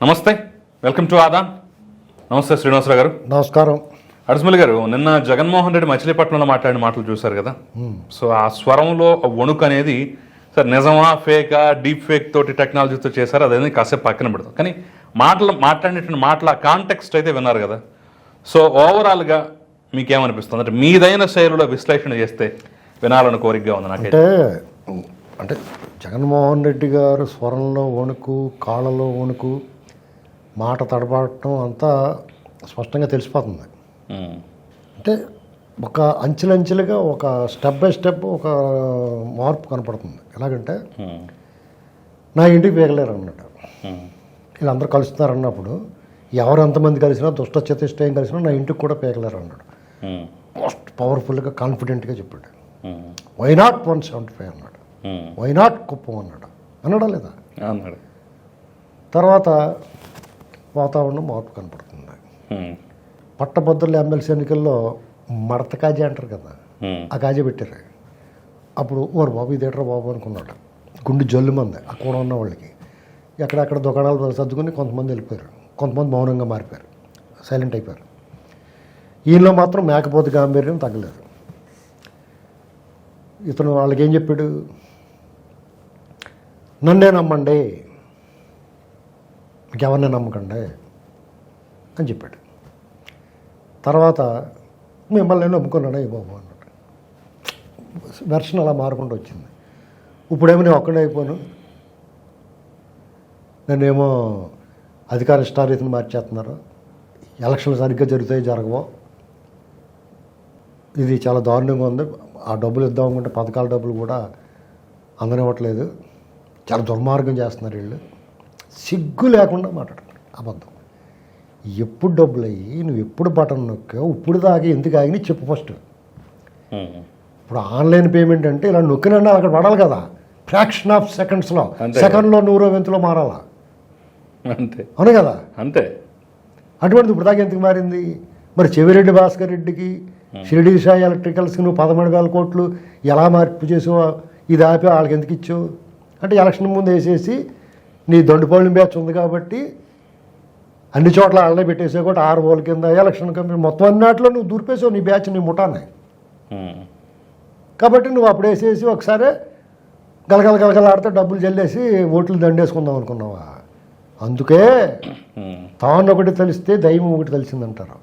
నమస్తే. Welcome to Aadan నమస్తే శ్రీనివాసరావు గారు. నమస్కారం. అడస్మల్లి గారు నిన్న జగన్మోహన్ రెడ్డి మచిలీపట్నంలో మాట్లాడిన మాటలు చూశారు కదా? సో ఆ స్వరంలో వణుకు అనేది సార్ నిజమా ఫేకా డీప్ ఫేక్ తోటి టెక్నాలజీతో చేశారు? అదేది కాసేపు పక్కన పెడతాం కానీ మాటలు మాట్లాడినటువంటి మాటల కాంటెక్స్ట్ అయితే విన్నారు కదా? సో ఓవరాల్గా మీకేమనిపిస్తుంది? అంటే మీదైన శైలిలో విశ్లేషణ చేస్తే వినాలని కోరికగా ఉంది నాకైతే. అంటే అంటే జగన్మోహన్ రెడ్డి గారు స్వరంలో వణుకు కాళ్ళలో వణుకు మాట తడబడటం అంతా స్పష్టంగా తెలిసిపోతుంది. అంటే ఒక అంచెలంచెలుగా ఒక స్టెప్ బై స్టెప్ ఒక మార్పు కనపడుతుంది. ఎలాగంటే నా ఇంటికి వేయలేరు అన్నట్టు వీళ్ళందరూ కలుస్తున్నారు అన్నప్పుడు ఎవరు ఎంతమంది కలిసినా దుష్ట చతుష్టయం కలిసినా నా ఇంటికి కూడా పేగలేరు అన్నాడు మోస్ట్ పవర్ఫుల్గా కాన్ఫిడెంట్గా చెప్పాడు. Why not one seventy five అన్నాడు. వై నాట్ కుప్పం అన్నాడు. అన్నాడా లేదా? అన్నాడు. తర్వాత వాతావరణం మార్పు కనపడుతుంది. పట్టభద్రుల ఎమ్మెల్సీ ఎన్నికల్లో మడత కాజీ అంటారు కదా ఆ కాజీ పెట్టారు. అప్పుడు ఓరు బాబు ఇదేట్రా బాబు అనుకున్నాడు. గుండె జల్లు మంది అక్కడ ఉన్న వాళ్ళకి. ఎక్కడెక్కడ దుకాణాలు సర్దుకుని కొంతమంది వెళ్ళిపోయారు. కొంతమంది మౌనంగా మారిపోయారు. సైలెంట్ అయిపోయారు. ఈయనలో మాత్రం మేకపోతే గాంభీర్యం తగ్గలేదు. ఇతను వాళ్ళకి ఏం చెప్పాడు? నన్నే నమ్మండి ఇంకెవరిని నమ్మకండి అని చెప్పాడు. తర్వాత మిమ్మల్ని నేను నమ్ముకున్నాడా ఈ బాబు అన్నాడు. వెర్షన్ అలా మారుకుంటూ వచ్చింది. ఇప్పుడేమో నేను ఒక్కడే అయిపోను. నేనేమో అధికార ఇష్టారీతిని మార్చేస్తున్నారు. ఎలక్షన్లు సరిగ్గా జరుగుతాయి జరగవో. ఇది చాలా దారుణంగా ఉంది. ఆ డబ్బులు ఇద్దాం అనుకుంటే పథకాల డబ్బులు కూడా అందనివ్వట్లేదు. చాలా దుర్మార్గం చేస్తున్నారు వీళ్ళు. సిగ్గు లేకుండా మాట్లాడుతున్నారు అబద్ధం. ఎప్పుడు డబ్బులు అయ్యి నువ్వు ఎప్పుడు బటన్ నొక్కావు ఇప్పుడు దాకా ఎందుకు ఆగినాయి చెప్పు ఫస్ట్. ఇప్పుడు ఆన్లైన్ పేమెంట్ అంటే ఇలా నొక్కినన్నా అక్కడ పడాలి కదా. ఫ్రాక్షన్ ఆఫ్ సెకండ్స్లో. సెకండ్లో నూరో వెంతులో మారాలా? అంతే. అవును కదా? అంతే. అటువంటిది ఇప్పుడు దాకా ఎందుకు మారింది? మరి చెవిరెడ్డి భాస్కర్ రెడ్డికి షిరిడి సాయి ఎలక్ట్రికల్స్కి నువ్వు పదమూడు వేల కోట్లు ఎలా మార్పు చేసావో ఇది ఆపి వాళ్ళకి ఎందుకు ఇచ్చావు? అంటే ఎలక్షన్ ముందు వేసేసి నీ దొండిపోలిన బ్యాచ్ ఉంది కాబట్టి అన్ని చోట్ల వాళ్ళే పెట్టేసావు కూడా ఆరు రోజుల కింద ఎలక్షన్ కమిషన్ మొత్తం అన్నిట్లో నువ్వు దూరిపేసావు నీ బ్యాచ్ నీ ముఠానే. కాబట్టి నువ్వు అప్పుడు వేసేసి ఒకసారి గలగల గలగలాడితే డబ్బులు చెల్లేసి ఓట్లు దండేసుకుందాం అనుకున్నావా? అందుకే. తాను ఒకటి తెలిస్తే దైవం ఒకటి తెలిసిందంటారు.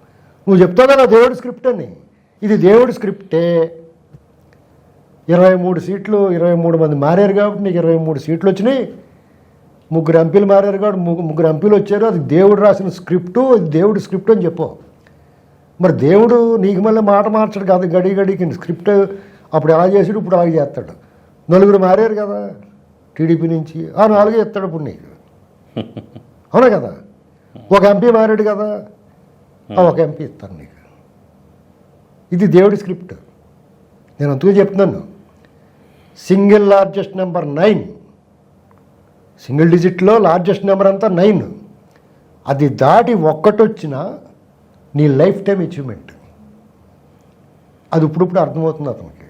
నువ్వు చెప్తావు కదా దేవుడి స్క్రిప్ట్ అని? ఇది దేవుడి స్క్రిప్టే. ఇరవై మూడు సీట్లు ఇరవై మూడు మంది మారారు కాబట్టి నీకు ఇరవై మూడు సీట్లు వచ్చినాయి. ముగ్గురు ఎంపీలు మారారు కాబట్టి ముగ్గురు ఎంపీలు వచ్చారు. అది దేవుడు రాసిన స్క్రిప్టు అది దేవుడి స్క్రిప్ట్ అని చెప్పు. మరి దేవుడు నీకు మళ్ళీ మాట మార్చడు కాదు గడి గడికి స్క్రిప్ట్ అప్పుడు ఎలా చేసాడు ఇప్పుడు అలాగే చేస్తాడు. నలుగురు మారారు కదా టీడీపీ నుంచి. ఆ నాలుగే ఇస్తాడు ఇప్పుడు నీకు. అవునా కదా? ఒక ఎంపీ మారాడు కదా ఆ ఒక ఎంపీ ఇస్తాను నీకు. ఇది దేవుడి స్క్రిప్ట్. నేను అందుకే చెప్తున్నాను. Single largest number nine. Single డిజిట్లో largest number అంతా నైన్. అది దాటి ఒక్కటి వచ్చినా నీ లైఫ్ టైం అచీవ్మెంట్. అది ఇప్పుడిప్పుడు అర్థమవుతుంది అతనికి.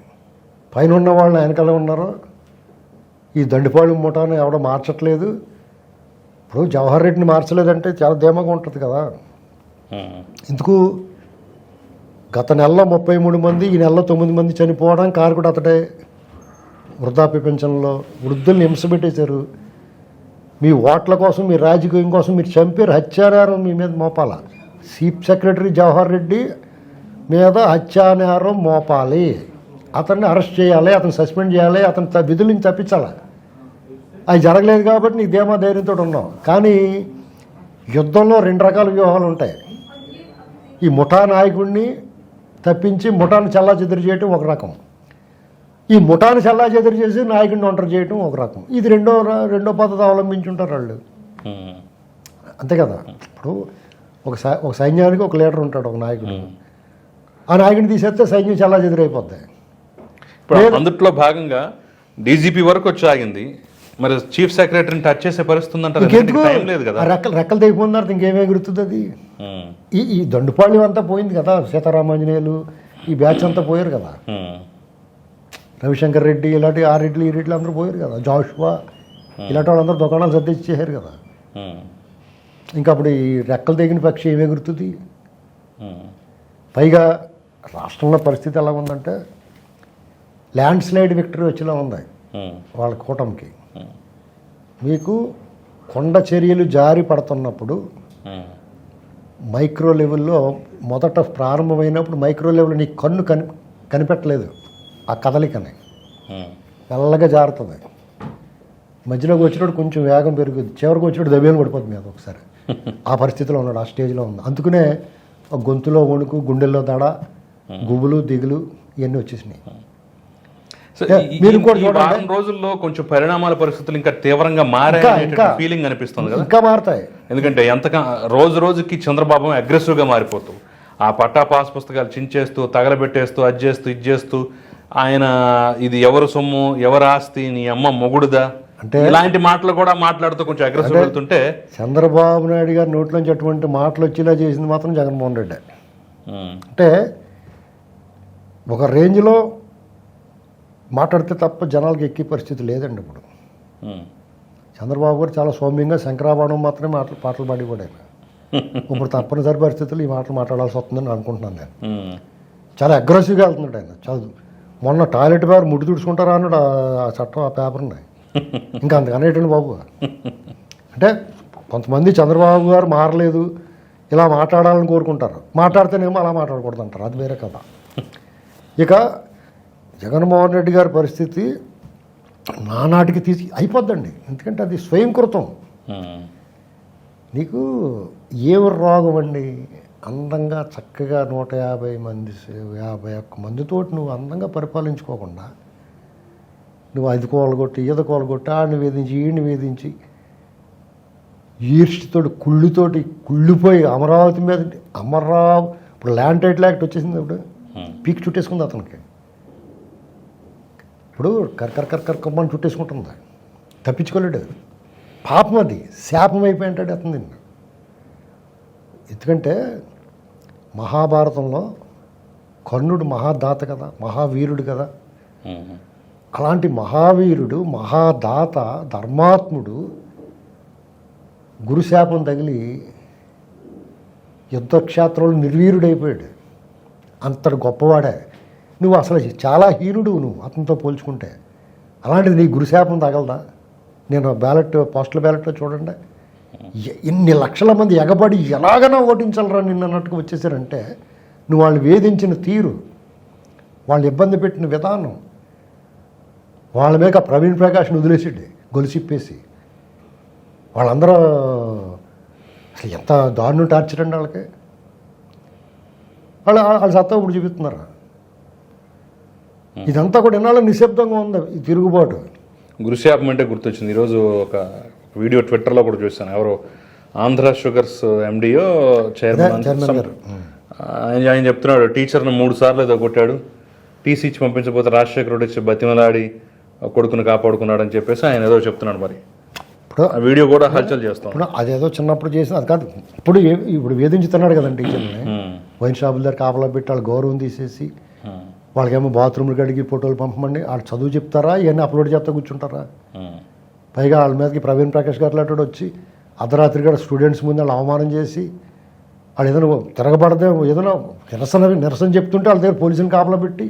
పైన ఉన్న వాళ్ళు వెనకాల ఉన్నారో? ఈ దండిపాళ్ళు ముఠాను ఎవడో మార్చట్లేదు. ఇప్పుడు జవహర్ రెడ్డిని మార్చలేదంటే చాలా ధీమాగా ఉంటుంది కదా. ఎందుకు గత నెలలో ముప్పై మూడు మంది ఈ నెలలో తొమ్మిది మంది చనిపోవడం కారకుడు అతడే వృద్ధాప్య పెన్షన్లో వృద్ధుల్ని హింసపెట్టేశారు మీ ఓట్ల కోసం మీ రాజకీయం కోసం మీరు చంపారు హత్యానేరం మీ మీద మోపాల. చీఫ్ సెక్రటరీ జవహర్ రెడ్డి మీద హత్యానేరం మోపాలి. అతన్ని అరెస్ట్ చేయాలి అతను సస్పెండ్ చేయాలి అతని త- నుంచి తప్పించాలి? అది జరగలేదు కాబట్టి నీ ధీమా ధైర్యంతో ఉన్నావు. కానీ యుద్ధంలో రెండు రకాల వ్యూహాలు ఉంటాయి. ఈ ముఠా నాయకుడిని తప్పించి ముఠాను చల్లా చెదురు చేయటం ఒక రకం. ఈ ముఠాను చల్లా చెదురు చేసి నాయకుడిని ఒంటరి చేయటం ఒక రకం. ఇది రెండో రెండో పద్ధతి అవలంబించి ఉంటారు వాళ్ళు. అంతే కదా? ఇప్పుడు ఒక ఒక సైన్యానికి ఒక లీడర్ ఉంటాడు ఒక నాయకుడు. ఆ నాయకుడిని తీసేస్తే సైన్యం చల్లా చెదురైపోద్ది ఇప్పుడు అందుట్లో భాగంగా డీజీపీ వరకు వచ్చి ఆగింది. మరి చీఫ్ సెక్రటరీని టచ్ చేసే పరిస్థితి ఉందంటారు? రెక్కలు రెక్కలు తెగిపోతున్నారు ఇంకేమే ఎగురుతుంది అది. ఈ ఈ దండుపాళెం అంతా పోయింది కదా సీతారామాంజనేయులు ఈ బ్యాచ్ అంతా పోయారు కదా. రవిశంకర్ రెడ్డి ఇలాంటి ఆ రెడ్లు ఈ రెడ్లు అందరూ పోయారు కదా. జాషువా ఇలాంటి వాళ్ళందరూ దుకాణాలు సర్దిచ్చేసారు కదా. ఇంకా అప్పుడు ఈ రెక్కలు తెగిన పక్షి ఏమి ఎగురుతుంది? పైగా రాష్ట్రంలో పరిస్థితి ఎలా ఉందంటే ల్యాండ్ స్లైడ్ విక్టరీ వచ్చేలా ఉంది వాళ్ళ కూటమికి. మీకు కొండ చర్యలు జారి పడుతున్నప్పుడు మైక్రో లెవెల్లో మొదట ప్రారంభమైనప్పుడు మైక్రో లెవెల్ నీ కన్ను కని కనిపెట్టలేదు. ఆ కదలికని మెల్లగా జారుతుంది. మధ్యలోకి వచ్చినప్పుడు కొంచెం వేగం పెరుగుద్ది. చివరికి వచ్చినప్పుడు దబేలు పడిపోతుంది మీద ఒకసారి. ఆ పరిస్థితిలో ఉన్నాడు ఆ స్టేజ్లో ఉంది. అందుకనే ఆ గొంతులో వణుకు గుండెల్లో దడ గుబులు దిగులు ఇవన్నీ వచ్చేసినాయి. మీరు. వారం రోజుల్లో కొంచెం పరిణామాల పరిస్థితులు ఇంకా తీవ్రంగా ఇంకా. ఫీలింగ్ అనిపిస్తుంది కదా. ఇంకా మారుతాయి. ఎందుకంటే ఎంతగా రోజు రోజుకి చంద్రబాబు అగ్రెసివ్గా మారిపోతూ ఆ పట్టా పాస్ పుస్తకాలు చించేస్తూ తగలబెట్టేస్తూ అది చేస్తూ ఇది చేస్తూ ఆయన ఇది ఎవరు సొమ్ము ఎవరు ఆస్తి నీ అమ్మ మొగుడుదా? అంటే- ఇలాంటి మాటలు కూడా మాట్లాడుతూ కొంచెం అగ్రెసివ్ వెళ్తుంటే చంద్రబాబు నాయుడు గారి నోట్లోంచి అటువంటి మాటలు వచ్చేలా చేసింది మాత్రం జగన్మోహన్ రెడ్డి. అంటే ఒక రేంజ్లో మాట్లాడితే తప్ప జనాలకు ఎక్కే పరిస్థితి లేదండి ఇప్పుడు. చంద్రబాబు గారు చాలా సౌమ్యంగా శంకరాభరణం మాత్రమే మాటలు పాటలు పాడి కూడా ఆయన. ఇప్పుడు తప్పనిసరి పరిస్థితులు ఈ మాటలు మాట్లాడాల్సి వస్తుందని అనుకుంటున్నాను నేను. చాలా అగ్రెసివ్గా వెళ్తున్నాడు ఆయన. చాలా మొన్న టాయిలెట్ పేపర్ ముడి తుడుచుకుంటారా అన్నాడు ఆ- చట్టం ఆ పేపర్ని. ఇంకా అంతకనేటండి బాబు. అంటే కొంతమంది చంద్రబాబు గారు మారలేదు ఇలా మాట్లాడాలని కోరుకుంటారు. మాట్లాడితేనేమో అలా మాట్లాడకూడదు అంటారు. అది వేరే కథ. ఇక జగన్మోహన్ రెడ్డి గారి పరిస్థితి నానాటికి తీసి అయిపోద్దండి. ఎందుకంటే అది స్వయంకృతం. నీకు ఏ రోగం అండి? అందంగా చక్కగా నూట యాభై మంది యాభై ఒక్క మందితోటి నువ్వు అందంగా పరిపాలించుకోకుండా నువ్వు అది కోలగొట్టి ఈత కోలగొట్టి ఆడిని వేధించి ఈడిని వేధించి ఈర్ష్టితోటి కుళ్ళుతోటి కుళ్ళిపోయి అమరావతి మీద అమరావతి ఇప్పుడు ల్యాండ్ టైటిల్ యాక్ట్ వచ్చేసింది ఇప్పుడు. పీక్ చుట్టేసుకుంది అతనికి. ఇప్పుడు కర్కర్ కర్కర్ కమ్మని చుట్టేసుకుంటుంది. తప్పించుకోలేడు. పాపం అది. శాపం అయిపోయి అంటాడు అతను ఎందుకంటే మహాభారతంలో కర్ణుడు మహాదాత కదా మహావీరుడు కదా. అలాంటి మహావీరుడు మహాదాత ధర్మాత్ముడు గురుశాపం తగిలి యుద్ధక్షేత్రంలో నిర్వీరుడైపోయాడు. అంతటి గొప్పవాడే. నువ్వు అసలు చాలా హీనుడు నువ్వు అతనితో పోల్చుకుంటే. అలాంటిది నీ గురుశాపం తగలదా? నేను బ్యాలెట్ పోస్టల్ బ్యాలెట్లో చూడండి. ఇన్ని లక్షల మంది ఎగబడి ఎలాగైనా ఓటించాలరా నిన్ను అన్నట్టుగా వచ్చేసారంటే నువ్వు వాళ్ళు వేధించిన తీరు వాళ్ళు ఇబ్బంది పెట్టిన విధానం వాళ్ళ మీద ప్రవీణ్ ప్రకాష్ని వదిలేసాడు గొలుసిప్పేసి వాళ్ళందరూ అసలు ఎంత దారుణం టార్చర్ అండి వాళ్ళకి. వాళ్ళు వాళ్ళ సత్తా ఇప్పుడు చూపిస్తున్నారు? ఇదంతా కూడా ఎన్నాళ్ళు నిశ్శబ్దంగా ఉంది ఈ తిరుగుబాటు. గురుశాపం అంటే గుర్తొచ్చింది. ఈరోజు ఒక వీడియో ట్విట్టర్లో కూడా చూశాను. ఎవరో ఆంధ్ర షుగర్స్ ఎండియో చైర్మన్. ఆయన చెప్తున్నాడు టీచర్ని మూడు సార్లు ఏదో కొట్టాడు. టీసీ ఇచ్చి పంపించకపోతే రాజశేఖర్ రెడ్డి వచ్చి బతిమలాడి కొడుకుని కాపాడుకున్నాడు అని చెప్పేసి ఆయన ఏదో చెప్తున్నాడు మరి. ఇప్పుడు వీడియో కూడా హల్చల్ చేస్తాం ఇప్పుడు అదేదో చిన్నప్పుడు చేసిన అది కాదు. ఇప్పుడు ఇప్పుడు వేధించుతున్నాడు కదండి టీచర్ని. వైన్ షాపుల దగ్గర కాపలా పెట్టి వాళ్ళ గౌరవం తీసేసి వాళ్ళకేమో బాత్రూమ్లు కడిగి ఫోటోలు పంపమండి. వాళ్ళు చదువు చెప్తారా? ఇవన్నీ అప్లోడ్ చేస్తా కూర్చుంటారా? పైగా వాళ్ళ మీదకి ప్రవీణ్ ప్రకాష్ గారు లాంటి వచ్చి అర్ధరాత్రి కూడా స్టూడెంట్స్ ముందు వాళ్ళు అవమానం చేసి వాళ్ళు ఏదైనా తిరగబడితే ఏదైనా నిరసన నిరసన చెప్తుంటే వాళ్ళ దగ్గర పోలీసుని కాపలా పెట్టి.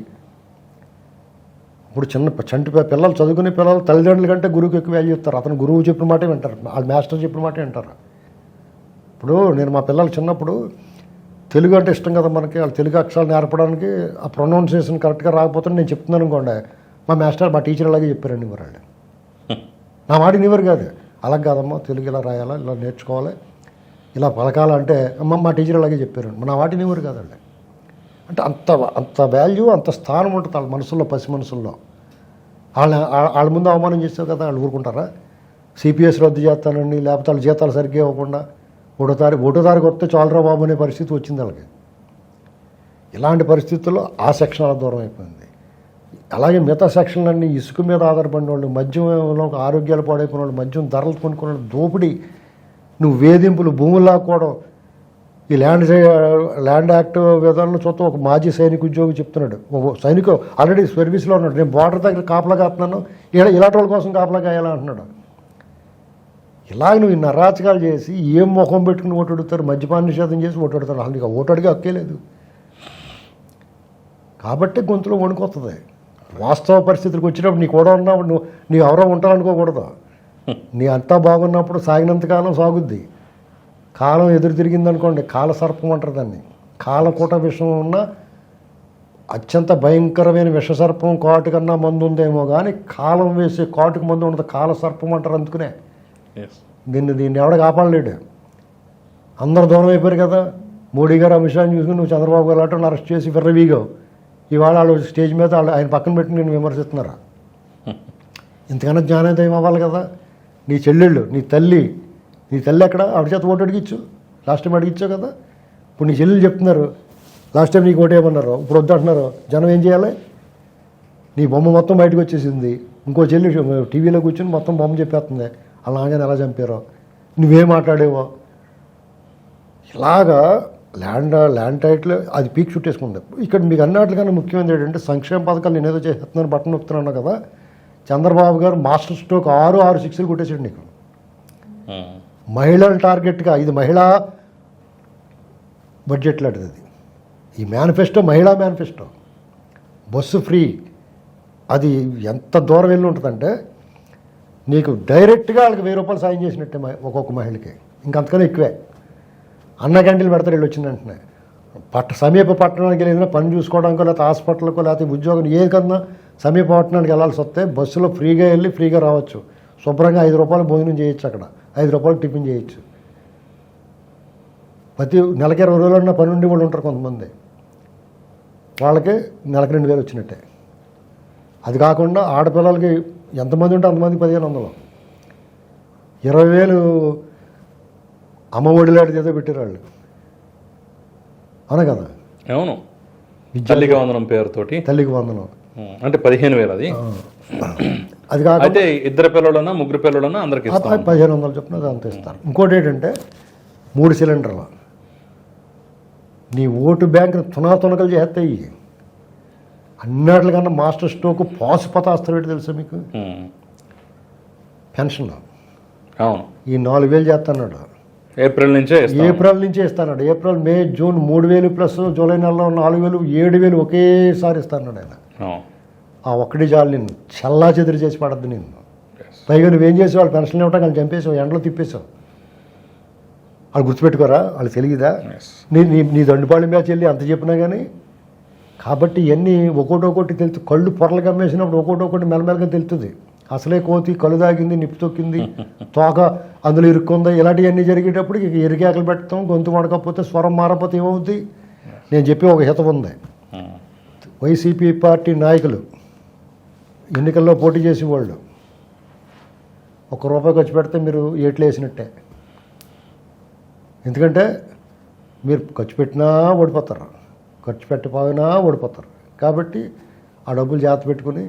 ఇప్పుడు చిన్న చంటి పిల్లలు చదువుకునే పిల్లలు తల్లిదండ్రుల కంటే గురువుకి ఎక్కువ వాల్యూ ఇస్తారు. అతను గురువు చెప్పిన మాటే వింటారు. వాళ్ళ మాస్టర్ చెప్పిన మాటే వింటారు. ఇప్పుడు నేను మా పిల్లలు చిన్నప్పుడు తెలుగు అంటే ఇష్టం కదా మనకి. వాళ్ళు తెలుగు అక్షరాలు నేర్పడానికి ఆ ప్రొనౌన్సియేషన్ కరెక్ట్గా రాకపోతే నేను చెప్తున్నాను అనుకోండి. మా మాస్టర్ మా టీచర్ అలాగే చెప్పారండి మరి వాళ్ళు. నా మాట ఇనివారు కాదు. అలా కాదమ్మా తెలుగు ఇలా రాయాలా ఇలా నేర్చుకోవాలి? ఇలా పలకాలంటే అమ్మ మా టీచర్ అలాగే చెప్పారు. నా మాట ఇనివారు కాదండి అంటే అంత అంత వాల్యూ అంత స్థానం ఉంటుంది వాళ్ళ మనసుల్లో పసి మనసుల్లో. వాళ్ళ వాళ్ళ ముందు అవమానం చేస్తారు కదా వాళ్ళు ఊరుకుంటారా? సిపిఎస్ రద్దు చేస్తానండి లేకపోతే వాళ్ళ జీతాలు సరిగ్గా ఇవ్వకుండా ఒకటో తారీఖు ఒకటో తారీఖు వస్తే చాలరా బాబు అనే పరిస్థితి వచ్చింది వాళ్ళకి. ఇలాంటి పరిస్థితుల్లో ఆ సెక్షన్ దూరం అయిపోయింది. అలాగే మిగతా సెక్షన్లన్నీ ఇసుక మీద ఆధారపడిన వాళ్ళు మద్యంలో ఆరోగ్యాలు పాడైపోయిన వాళ్ళు మద్యం ధరలు కొనుక్కున్న వాళ్ళు దోపిడీ నువ్వు వేధింపులు భూములు లాక్కోవడం ఈ ల్యాండ్ ల్యాండ్ యాక్ట్ విధానంలో చూస్తే ఒక మాజీ సైనిక ఉద్యోగి చెప్తున్నాడు. సైనిక ఆల్రెడీ సర్వీస్లో ఉన్నాడు. నేను బార్డర్ దగ్గర కాపలా కాపుతున్నాను. ఇలా ఇలాంటి వాళ్ళ కోసం కాపలా కాయాలా అంటున్నాడు. ఇలాగ నువ్వు నరాచకాలు చేసి ఏం ముఖం పెట్టుకుని ఓటు అడుగుతారు? మద్యపాన నిషేధం చేసి ఓటు అడుగుతారు. అసలు నీకు ఓటు హక్కే లేదు. కాబట్టి గొంతులో వణుకొస్తుంది వాస్తవ పరిస్థితులకు వచ్చినప్పుడు నీ కూడా ఉన్నప్పుడు నువ్వు నీ ఎవరో ఉంటారనుకోకూడదు. నీ అంతా బాగున్నప్పుడు సాగినంతకాలం సాగుద్ది. కాలం ఎదురు తిరిగింది అనుకోండి కాల సర్పం అంటారు దాన్ని. కాలకూట విషం ఉన్న అత్యంత భయంకరమైన విషసర్పం కాటు కన్నా మందు ఉందేమో కానీ కాలం వేసే కాటుకు మందు ఉండదు కాల సర్పం అంటారు అందుకునే. దీన్ని దీన్ని ఎవడ కాపాడలేడు. అందరు దూరం అయిపోయారు కదా. మోడీ గారు అమిత్ షాని చూసుకుని నువ్వు చంద్రబాబు గారు అటు అరెస్ట్ చేసి విర్రవీగావు. ఇవాళ వాళ్ళు స్టేజ్ మీద వాళ్ళు ఆయన పక్కన పెట్టి నేను విమర్శిస్తున్నారా? ఇంతకన్నా జ్ఞానోదయం అవ్వాలి కదా. నీ చెల్లెళ్ళు నీ తల్లి నీ తల్లి ఎక్కడ? ఆవిడ చేత ఓటు అడిగిచ్చు. లాస్ట్ టైం అడిగిచ్చావు కదా. ఇప్పుడు నీ చెల్లెలు చెప్తున్నారు. లాస్ట్ టైం నీకు ఓటేయమన్నారు ఇప్పుడు వద్దు అంటున్నారు. జనం ఏం చేయాలి? నీ బొమ్మ మొత్తం బయటకు వచ్చేసింది. ఇంకో చెల్లి టీవీలో కూర్చొని మొత్తం బొమ్మ చెప్పేస్తుంది. అలా ఎలా చంపారో? నువ్వేం మాట్లాడేవో? ఇలాగా ల్యాండ్ ల్యాండ్ టైటిల్ అది పీక్ చుట్టేసుకుంది. ఇక్కడ మీకు అన్నట్లుగానే ముఖ్యమైనది ఏంటంటే సంక్షేమ పథకాలు నేను ఏదో చేస్తున్నాను బట్టన్ నొక్కుతున్నాను కదా. చంద్రబాబు గారు మాస్టర్ స్ట్రోక్ ఆరు ఆరు సిక్స్లు కొట్టేసాడు నీకు. మహిళల టార్గెట్గా ఇది మహిళా బడ్జెట్ లాంటిది అది. ఈ మేనిఫెస్టో మహిళా మేనిఫెస్టో. Bus free. అది ఎంత దూరం వెళ్ళి ఉంటుందంటే నీకు డైరెక్ట్గా వాళ్ళకి వెయ్యి రూపాయలు సాయం చేసినట్టే ఒక్కొక్క మహిళకి. ఇంకంతకన్నా ఎక్కువే. అన్న క్యాంటీన్లు పెడతారు వీళ్ళు వచ్చిన వెంటనే. పట్ట సమీప పట్టణానికి వెళ్ళినా పని చూసుకోవడానికి లేకపోతే హాస్పిటల్కో లేకపోతే ఉద్యోగం ఏ కన్నా సమీప పట్టణానికి వెళ్ళాల్సి వస్తే బస్సులో ఫ్రీగా వెళ్ళి ఫ్రీగా రావచ్చు. శుభ్రంగా ఐదు రూపాయలు భోజనం చేయొచ్చు అక్కడ. ఐదు రూపాయలు టిఫిన్ చేయొచ్చు. ప్రతి నెలకి ఇరవై రోజులన్నా పని ఉండి వాళ్ళు ఉంటారు కొంతమంది. వాళ్ళకి నెలకి రెండు వేలు వచ్చినట్టే. అది కాకుండా ఆడపిల్లలకి ఎంతమంది ఉంటే అంతమంది పదిహేను వందలు. ఇరవై వేలు అమ్మ ఒడిలాంటిది ఏదో పెట్టారు వాళ్ళు అవునా కదా? అవును. తల్లికి వందనం పేరుతోటి. తల్లికి వందనం. అంటే పదిహేను వేలు అది. అది కాకుండా అయితే ఇద్దరు పిల్లలన్నా ముగ్గురు పిల్లలన్నా అందరికి పదిహేను వందలు చొప్పున అంత ఇస్తారు. ఇంకోటి ఏంటంటే మూడు సిలిండర్లు. నీ ఓటు బ్యాంక్ తునాతునకలు చేస్తాయి. అన్నిటికన్నా మాస్టర్ స్ట్రోక్ పాసుపతాస్త్రం ఏంటి తెలుసా మీకు. పెన్షన్. అవును. ఈ నాలుగు వేలు చేస్తున్నాడు. ఏప్రిల్ నుంచే ఏప్రిల్ నుంచే ఇస్తాడు ఏప్రిల్ మే జూన్ మూడు వేలు ప్లస్ జూలై నెలలో నాలుగు వేలు ఏడు వేలు ఒకేసారి ఇస్తాడు ఆయన. ఆ. ఒక్కటి చాలు నిన్ను చల్లా చెదిరి చేసి పడద్దు Yes. పైగా నువ్వేం చేసేవాళ్ళు పెన్షన్ ఇవ్వటం వాళ్ళు చంపేసావు ఎండలో తిప్పేసావు. వాళ్ళు గుర్తుపెట్టుకోరా? వాళ్ళు తెలియదా. నీ నీ నీ దండుపాళెం మ్యాచ్ వెళ్ళి అంత చెప్పినా కానీ కాబట్టి ఇవన్నీ ఒక్కోటి ఒక్కోటి తెలుసు కళ్ళు పొరలు కమ్మేసినప్పుడు ఒక్కోటి ఒక్కోటి మెల్లమెల్లగా తెలుస్తుంది. అసలే కోతి కళ్ళు తాగింది నిప్పు తొక్కింది తోక అందులో ఇరుక్కుంది. ఇలాంటివన్నీ జరిగేటప్పుడు ఇక ఎరికేకలు పెట్టడం గొంతు మడకపోతే స్వరం మారకపోతే ఏమవుద్ది? నేను చెప్పి ఒక హితం ఉంది. వైసీపీ పార్టీ నాయకులు ఎన్నికల్లో పోటీ చేసే వాళ్ళు ఒక రూపాయి ఖర్చు పెడితే మీరు ఏట్లు వేసినట్టే. ఎందుకంటే మీరు ఖర్చు పెట్టినా ఓడిపోతారు. ఖర్చు పెట్టకపోయినా ఓడిపోతారు. కాబట్టి ఆ డబ్బులు జాగ్రత్త పెట్టుకుని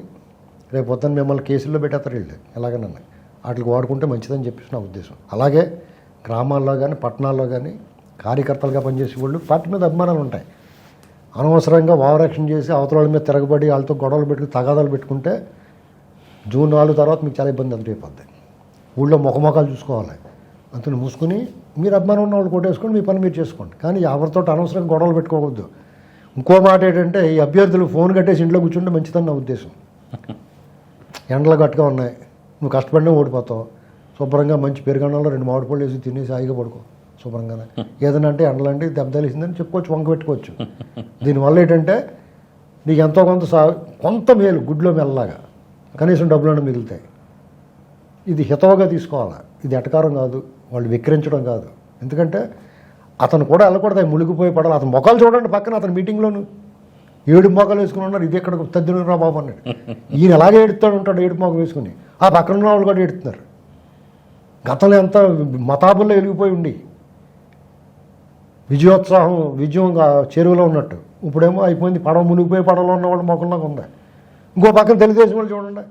రేపు పొద్దున్న మిమ్మల్ని కేసుల్లో పెట్టేస్తారు వీళ్ళు. ఎలాగనన్నా వాటికి వాడుకుంటే మంచిదని చెప్పేసి నా ఉద్దేశం. అలాగే గ్రామాల్లో కానీ పట్టణాల్లో కానీ కార్యకర్తలుగా పనిచేసే వాళ్ళు పార్టీ మీద అభిమానాలు ఉంటాయి. అనవసరంగా ఓవరాక్షన్ చేసి అవతల మీద తిరగబడి వాళ్ళతో గొడవలు పెట్టుకుని తగాదాలు పెట్టుకుంటే జూన్ నాలుగు తర్వాత మీకు చాలా ఇబ్బంది ఎదురైపోద్ది. ఊళ్ళో ముఖముఖాలు చూసుకోవాలి. అందులో మూసుకుని మీరు అభిమానం ఉన్న వాళ్ళు కొట్టేసుకొని మీ పని మీరు చేసుకోండి. కానీ ఎవరితో అనవసరంగా గొడవలు పెట్టుకోవద్దు. ఇంకో మాట ఏంటంటే ఈ అభ్యర్థులు ఫోన్ కట్టేసి ఇంట్లో కూర్చుంటే మంచిదని నా ఉద్దేశం. ఎండలు గట్టుగా ఉన్నాయి. నువ్వు కష్టపడినా ఓడిపోతావు. శుభ్రంగా మంచి పెరుగన్నంలో రెండు మామిడి పళ్ళు వేసి తినేసి హాయిగా పడుకో. శుభ్రంగానే. ఏదైనా అంటే ఎండలంటే దెబ్బ తగిలిసిందని చెప్పుకోవచ్చు వంక పెట్టుకోవచ్చు. దీనివల్ల ఏంటంటే నీకు ఎంతో కొంత సా కొంత మేలు గుడ్లో మెల్లలాగా కనీసం డబ్బులను మిగులుతాయి. ఇది హితవుగా తీసుకోవాలి? ఇది ఎటకారం కాదు. వాళ్ళు విక్రించడం కాదు. ఎందుకంటే అతను కూడా వెళ్ళకూడదు. మునిగిపోయి పడాలి. అతను మొక్కలు చూడండి పక్కన అతని మీటింగ్లోను. ఏడు మోకాలు వేసుకుని ఉన్నారు ఇది ఎక్కడ తద్దినరా బాబు అన్నాడు. ఈయన ఎలాగే ఏడుతాడు ఉంటాడు ఏడు మొక్క వేసుకుని. ఆ పక్కన ఉన్న వాళ్ళు కూడా ఏడుతున్నారు. గతంలో ఎంత మతాబుల్లో వెలిగిపోయి ఉండి విజయోత్సాహం విజయం చెరువులో ఉన్నట్టు. ఇప్పుడేమో అయిపోయింది. పడవ మునిగిపోయి పడవలో ఉన్న వాళ్ళు మొక్కల్లాగా ఉంది? ఇంకో పక్కన తెలుగుదేశం వాళ్ళు చూడండి.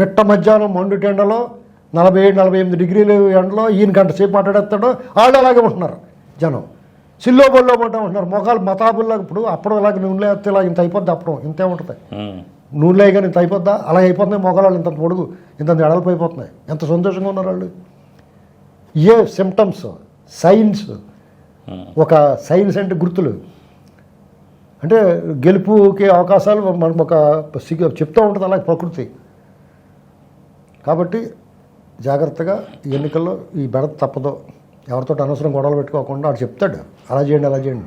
మిట్ట మధ్యాహ్నం మండు ఎండలో నలభై ఏడు నలభై ఎనిమిది డిగ్రీలు ఎండలో ఈయన గంట సేపు మాట్లాడేస్తాడు. వాళ్ళు అలాగే ఉంటున్నారు జనం. సిల్లో బొల్లో పడ్డా ఉంటున్నారు. మొఖాలు మతాబుల్లాగా ఇప్పుడు అప్పుడు ఇలాగ నూనెలో వేస్తే ఇలా ఇంత అయిపోద్ది అప్పుడు. ఇంతే ఉంటుంది. ఉం. నూనెలో కానీ ఇంత అయిపోద్దా? అలా అయిపోతున్నాయి మొఖాలు ఇంత పొడుగు ఇంత ఎడల్పు అయిపోతున్నాయి ఎంత సంతోషంగా ఉన్నారు వాళ్ళు? ఏ సిమ్టమ్స్ సైన్స్ ఒక సైన్స్ అంటే గుర్తులు. అంటే గెలుపుకి అవకాశాలు మనకు ఒక చెప్తూ ఉంటుంది అలాగే ప్రకృతి. కాబట్టి జాగ్రత్తగా ఈ ఎన్నికల్లో ఈ బెడత తప్పదు. ఎవరితో అనవసరం గొడవలు పెట్టుకోకుండా వాడు చెప్తాడు. అలా చేయండి అలా చేయండి.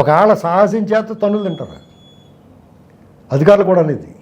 ఒకవేళ సాహసించేత తనులు తింటారు. అధికారులు కూడా అనేది.